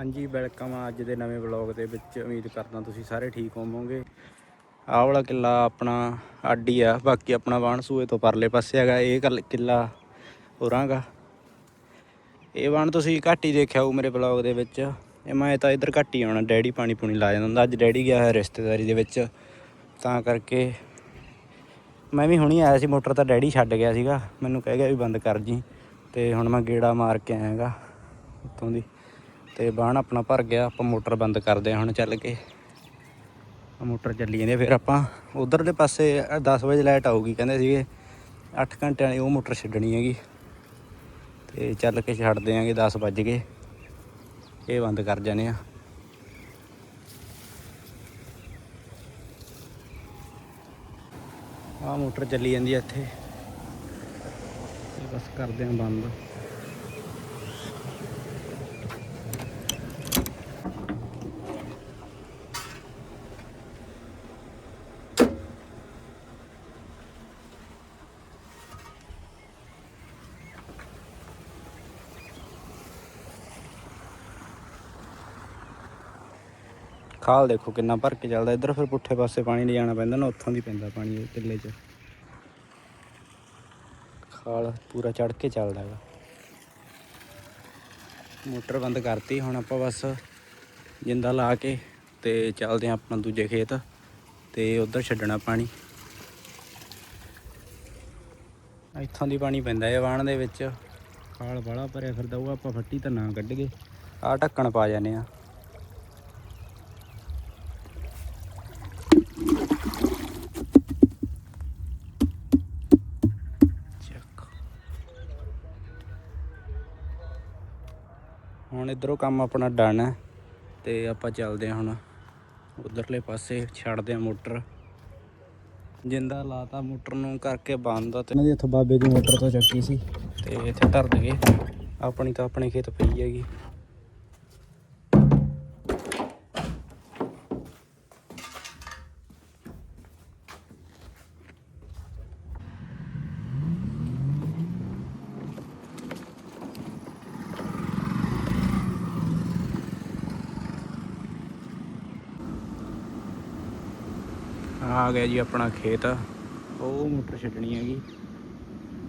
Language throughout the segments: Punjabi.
ਹਾਂਜੀ ਵੈਲਕਮ ਆ ਅੱਜ ਦੇ ਨਵੇਂ ਵਲੌਗ ਦੇ ਵਿੱਚ। ਉਮੀਦ ਕਰਦਾ ਤੁਸੀਂ ਸਾਰੇ ਠੀਕ ਹੋਵੋਗੇ। ਆਹ ਵਾਲਾ ਕਿੱਲਾ ਆਪਣਾ ਆਡੀ ਆ, ਬਾਕੀ ਆਪਣਾ ਵਾਣ ਸੂਏ ਤੋਂ ਪਰਲੇ ਪਾਸੇ ਹੈਗਾ, ਇਹ ਕੱਲ- ਕਿੱਲਾ ਹੋਰਾਂਗਾ ਇਹ ਵਾਣ ਤੁਸੀਂ ਘੱਟ ਹੀ ਦੇਖਿਆ ਹੋਊ ਮੇਰੇ ਵਲੌਗ ਦੇ ਵਿੱਚ। ਇਹ ਮੈਂ ਤਾਂ ਇੱਧਰ ਘੱਟ ਹੀ ਆਉਣਾ, ਡੈਡੀ ਪਾਣੀ ਪੂਣੀ ਲਾ ਜਾਂਦਾ ਹੁੰਦਾ। ਅੱਜ ਡੈਡੀ ਗਿਆ ਹੋਇਆ ਰਿਸ਼ਤੇਦਾਰੀ ਦੇ ਵਿੱਚ, ਤਾਂ ਕਰਕੇ ਮੈਂ ਵੀ ਹੁਣੀ ਆਇਆ ਸੀ, ਮੋਟਰ ਤਾਂ ਡੈਡੀ ਛੱਡ ਗਿਆ ਸੀਗਾ। ਮੈਨੂੰ ਕਹਿ ਗਿਆ ਵੀ ਬੰਦ ਕਰ ਜੀ, ਤੇ ਹੁਣ ਮੈਂ ਗੇੜਾ ਮਾਰ ਕੇ ਆਇਆਗਾ, ਉੱਤੋਂ ਦੀ। ਤੇ ਬਾਣ ਆਪਣਾ ਭਰ ਗਿਆ ਆਪਾਂ ਮੋਟਰ ਬੰਦ ਕਰਦੇ ਹਾਂ ਹੁਣ ਚੱਲ ਕੇ। ਮੋਟਰ ਚੱਲੀ ਜਾਂਦੀ ਆ, ਫਿਰ ਆਪਾਂ। ਉਧਰਲੇ ਪਾਸੇ 10 ਵਜੇ ਲਾਈਟ ਆਊਗੀ ਕਹਿੰਦੇ ਸੀਗੇ। 8 ਘੰਟਿਆਂ ਵਾਲੀ ਉਹ ਮੋਟਰ ਛੱਡਣੀ ਹੈਗੀ। ਤੇ ਚੱਲ ਕੇ ਛੱਡ ਦਿਆਂਗੇ 10 ਵੱਜ ਗਏ। ਇਹ ਬੰਦ ਕਰ ਜਾਣੇ ਆ। ਆਹ ਮੋਟਰ ਚੱਲੀ ਜਾਂਦੀ ਆ ਇੱਥੇ। ਬਸ ਕਰਦੇ ਆ ਬੰਦ। ਖਾਲ ਦੇਖੋ ਕਿੰਨਾ ਭਰ ਕੇ ਚੱਲਦਾ, ਇੱਧਰ ਫਿਰ ਪੁੱਠੇ ਪਾਸੇ ਪਾਣੀ ਲਿਜਾਣਾ ਪੈਂਦਾ ਨਾ, ਉੱਥੋਂ ਦੀ ਪੈਂਦਾ ਪਾਣੀ ਇਹ ਕਿੱਲੇ 'ਚ। ਖਾਲ ਪੂਰਾ ਚੜ ਕੇ ਚੱਲਦਾ ਹੈਗਾ। ਮੋਟਰ ਬੰਦ ਕਰਤੀ, ਹੁਣ ਆਪਾਂ ਬਸ ਜਿੰਦਾ ਲਾ ਕੇ ਤੇ ਚੱਲਦੇ ਹਾਂ ਆਪਣਾ ਦੂਜੇ ਖੇਤ ਤੇ ਉਧਰ ਛੱਡਣਾ ਪਾਣੀ। ਇੱਥੋਂ ਦੀ ਪਾਣੀ ਪੈਂਦਾ ਇਹ ਵਾਣ ਦੇ ਵਿੱਚ। ਖਾਲ ਬਾਲਾ ਭਰਿਆ ਫਿਰਦਾ, ਉਹ ਆਪਾਂ ਫੱਟੀ ਤਾਂ ਨਾ ਕੱਢ ਗਏ ਆਹ ਢੱਕਣ ਪਾ ਜਾਂਦੇ ਆ ਹੁਣ ਇਧਰੋਂ ਕੰਮ ਆਪਣਾ ਡਨ ਹੈ ਤੇ ਆਪਾਂ ਚੱਲਦੇ ਹਾਂ ਹੁਣ ਉਧਰਲੇ ਪਾਸੇ ਛੱਡਦੇ ਹਾਂ ਮੋਟਰ। ਜਿੰਦਾ ਲਾਤਾ ਮੋਟਰ ਨੂੰ ਕਰਕੇ ਬੰਦ ਆ ਤੇ ਇਹਨਾਂ ਦੀ ਇੱਥੋਂ ਬਾਬੇ ਦੀ ਮੋਟਰ ਤੋਂ ਚੱਕੀ ਸੀ। ਤੇ ਇੱਥੇ ਧਰ ਦਗੇ। ਆਪਣੀ ਤਾਂ ਆਪਣੇ ਖੇਤ ਪਈ ਹੈਗੀ। ਆ ਗਿਆ ਜੀ ਆਪਣਾ ਖੇਤ। ਉਹ ਮੋਟਰ ਛੱਡਣੀ ਹੈਗੀ।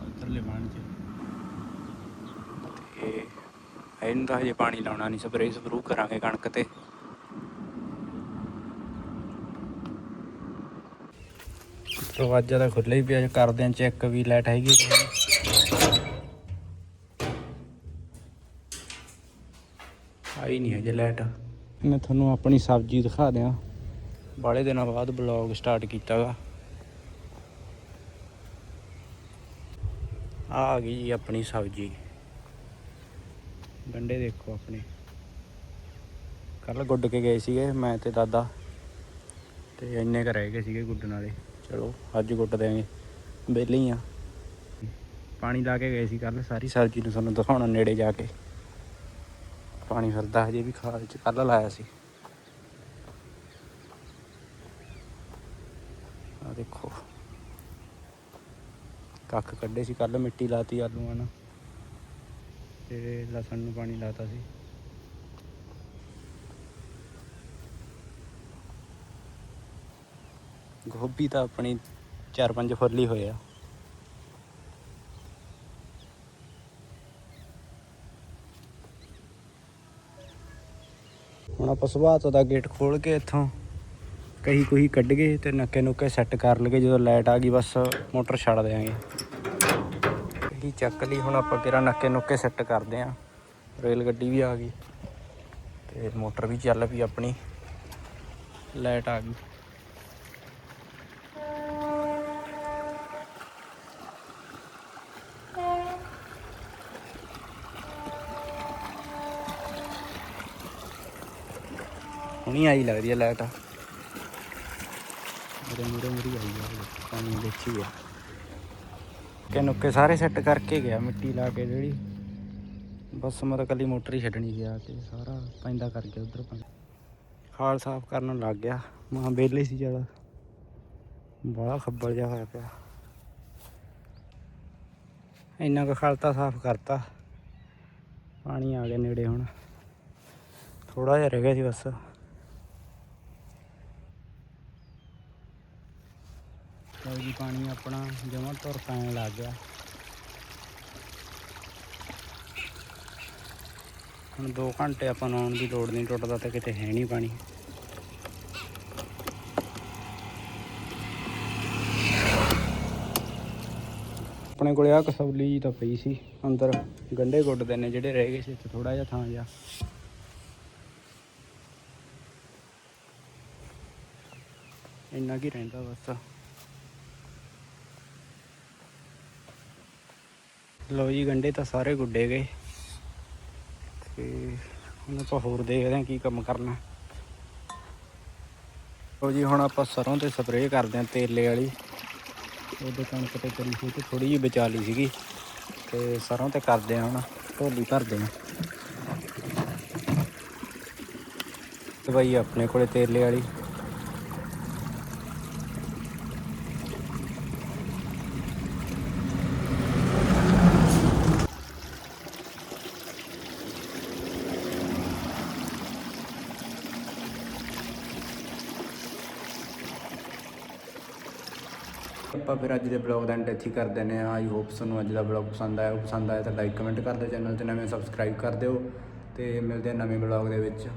ਉੱਧਰਲੇ ਬਾਣ ਚ। ਤੇ ਇਹਨੂੰ ਤਾਂ ਹਜੇ ਪਾਣੀ ਲਾਉਣਾ ਨਹੀਂ ਸਪਰੇਅ ਸਪਰੂ ਕਰਾਂਗੇ ਕਣਕ ਤੇ। ਦਰਵਾਜ਼ਾ ਤਾਂ ਖੁੱਲ੍ਹਾ ਹੀ ਪਿਆ ਕਰਦੇ ਆਂ ਚੈੱਕ ਵੀ ਲਾਈਟ ਹੈਗੀ। ਆਈ ਨਹੀਂ ਹਜੇ ਲਾਈਟ ਮੈਂ ਤੁਹਾਨੂੰ ਆਪਣੀ ਸਬਜ਼ੀ ਦਿਖਾ ਦਿਆਂ। ਬਾਲੇ ਦਿਨਾਂ ਬਾਅਦ ਬਲੌਗ ਸਟਾਰਟ ਕੀਤਾਗਾ। ਆ ਆ ਗਈ ਜੀ ਆਪਣੀ ਸਬਜ਼ੀ। ਗੰਡੇ ਦੇਖੋ ਆਪਣੇ। ਕੱਲ ਗੁੱਡ ਕੇ ਗਏ ਸੀਗੇ, ਮੈਂ ਤੇ ਦਾਦਾ। ਤੇ ਇੰਨੇ ਕੁ ਰਹਿ ਗਏ ਸੀਗੇ ਗੁੱਡਣ ਵਾਲੇ। ਚਲੋ, ਅੱਜ ਗੁੱਡ ਦੇਾਂਗੇ ਵਿਹਲੇ ਹੀ ਆ। ਪਾਣੀ ਲਾ ਕੇ ਗਏ ਸੀ ਕੱਲ ਸਾਰੀ ਸਬਜ਼ੀ ਨੂੰ ਤੁਹਾਨੂੰ ਦਿਖਾਉਣਾ ਨੇੜੇ ਜਾ ਕੇ। ਪਾਣੀ ਫਿਰਦਾ ਹਜੇ ਵੀ ਖਾਲ ਚ ਕੱਲ ਲਾਇਆ ਸੀ। ਆ ਦੇਖੋ। ਕੱਖ ਕੱਢੇ ਸੀ ਕੱਲ ਮਿੱਟੀ ਲਾਤੀ ਆਲੂਆਂ ਨਾਲ। ਤੇ ਲਸਣ ਨੂੰ ਪਾਣੀ ਲਾਤਾ ਸੀ। ਗੋਭੀ ਤਾਂ ਆਪਣੀ ਚਾਰ ਪੰਜ ਫੁੱਲ ਹੀ ਹੋਏ ਆ। ਹੁਣ ਆਪਾਂ ਸੁਭਾਅ ਤੋਂ ਦਾ ਗੇਟ ਖੋਲ ਕੇ ਇੱਥੋਂ ਕਹੀ ਕੋਈ ਕੱਢ ਗਏ ਤੇ ਨੱਕੇ ਨੁੱਕੇ ਸੈੱਟ ਕਰ ਲਗੇ ਜਦੋਂ ਲਾਈਟ ਆ ਗਈ, ਬਸ ਮੋਟਰ ਛੱਡ ਦੇਾਂਗੇ ਕਹੀ ਚੱਕ ਲਈ, ਹੁਣ ਆਪਾਂ ਕਿਹੜਾ ਨੱਕੇ ਨੁੱਕੇ ਸੈੱਟ ਕਰਦੇ ਆਂ। ਰੇਲ ਗੱਡੀ ਵੀ ਆ ਗਈ ਤੇ ਮੋਟਰ ਵੀ ਚੱਲ ਪਈ ਆਪਣੀ। ਲਾਈਟ ਆ ਗਈ। ਹੁਣੀ ਆਈ ਲੱਗਦੀ ਹੈ ਲਾਈਟ ਮੇਰੇ ਆਈ ਆ ਪਾਣੀ ਦੇਖੀ ਆ। ਕਿ ਨੁੱਕੇ ਸਾਰੇ ਸੈੱਟ ਕਰਕੇ ਗਿਆ ਮਿੱਟੀ ਲਾ ਕੇ ਜਿਹੜੀ। ਬਸ ਮੈਂ ਤਾਂ ਕੱਲੀ ਮੋਟਰ ਹੀ ਛੱਡਣੀ ਗਿਆ ਤੇ ਸਾਰਾ ਪੈਂਦਾ ਕਰ ਗਿਆ ਉਧਰ ਪਾਣੀ ਖਾਲ ਸਾਫ਼ ਕਰਨ ਲੱਗ ਗਿਆ। ਮਾਂ ਬੇਲੇ ਸੀ ਜ਼ਿਆਦਾ। ਬੜਾ ਖੱਬਲ ਜਿਹਾ ਹੋਇਆ ਪਿਆ। ਇੰਨਾ ਕੁ ਖਾਲ ਸਾਫ਼ ਕਰਤਾ। ਪਾਣੀ ਆ ਗਿਆ ਨੇੜੇ ਹੁਣ। ਥੋੜਾ ਜਿਹਾ ਰਹਿ ਗਿਆ ਸੀ ਬਸ ਲਓ ਜੀ ਪਾਣੀ ਆਪਣਾ ਜਮਾਂ ਤੁਰ ਪੈਣ ਲੱਗ ਗਿਆ। ਹੁਣ 2 ਘੰਟੇ ਆਪਾਂ ਨੂੰ ਆਉਣ ਦੀ ਲੋੜ ਨਹੀਂ, ਟੁੱਟਦਾ ਤਾਂ ਕਿਤੇ ਹੈ ਨਹੀਂ ਪਾਣੀ। ਆਪਣੇ ਕੋਲੇ ਆ ਕਸੌਲੀ ਜੀ ਤਾਂ ਪਈ ਸੀ, ਅੰਦਰ ਗੰਡੇ ਗੁੱਟਦੇ ਨੇ ਜਿਹੜੇ ਰਹਿ ਗਏ ਸੀ ਇੱਥੇ ਥੋੜਾ ਜਿਹਾ ਥਾਂ ਜਿਹਾ। ਇੰਨਾ ਕੀ ਰਹਿੰਦਾ ਬਸ। ਲਓ ਜੀ ਗੰਡੇ ਤਾਂ ਸਾਰੇ ਗੁੱਡੇ ਗਏ। ਤੇ ਹੁਣ ਆਪਾਂ ਹੋਰ ਦੇਖਦੇ ਹਾਂ ਕੀ ਕੰਮ ਕਰਨਾ। ਲਓ ਜੀ, ਹੁਣ ਆਪਾਂ ਸਰੋਂ ਤੇ ਸਪਰੇਅ ਕਰਦੇ ਹਾਂ ਤੇਲੇ ਵਾਲੀ। ਉਹਦੇ ਕਣਕ ਤੇ ਕਰੀ ਸੀ ਤੇ ਥੋੜੀ ਜਿਹੀ ਬਚਾ ਲਈ ਸੀਗੀ। ਤੇ ਸਰੋਂ ਤੇ ਕਰਦੇ ਹਾਂ ਹੁਣ, ਢੋਲੀ ਭਰਦੇ ਹਾਂ। ਦਵਾਈ ਆਪਣੇ ਕੋਲੇ ਤੇਲੇ ਵਾਲੀ। ਆਪਾਂ ਫਿਰ ਅੱਜ ਦੇ ਬਲੌਗ ਦਾ ਐਂਡ ਇੱਥੇ ਹੀ ਕਰ ਦਿੰਦੇ ਆ ਆਈ ਹੋਪ ਤੁਹਾਨੂੰ ਅੱਜ ਦਾ ਬਲੌਗ ਪਸੰਦ ਆਇਆ। ਪਸੰਦ ਆਇਆ ਤਾਂ ਲਾਈਕ ਕਮੈਂਟ ਕਰ ਦਿਓ ਚੈਨਲ ਤੇ। ਨਵੇਂ ਸਬਸਕ੍ਰਾਈਬ ਕਰ ਦਿਓ ਤੇ ਮਿਲਦੇ ਆ ਨਵੇਂ ਬਲੌਗ ਦੇ ਵਿੱਚ।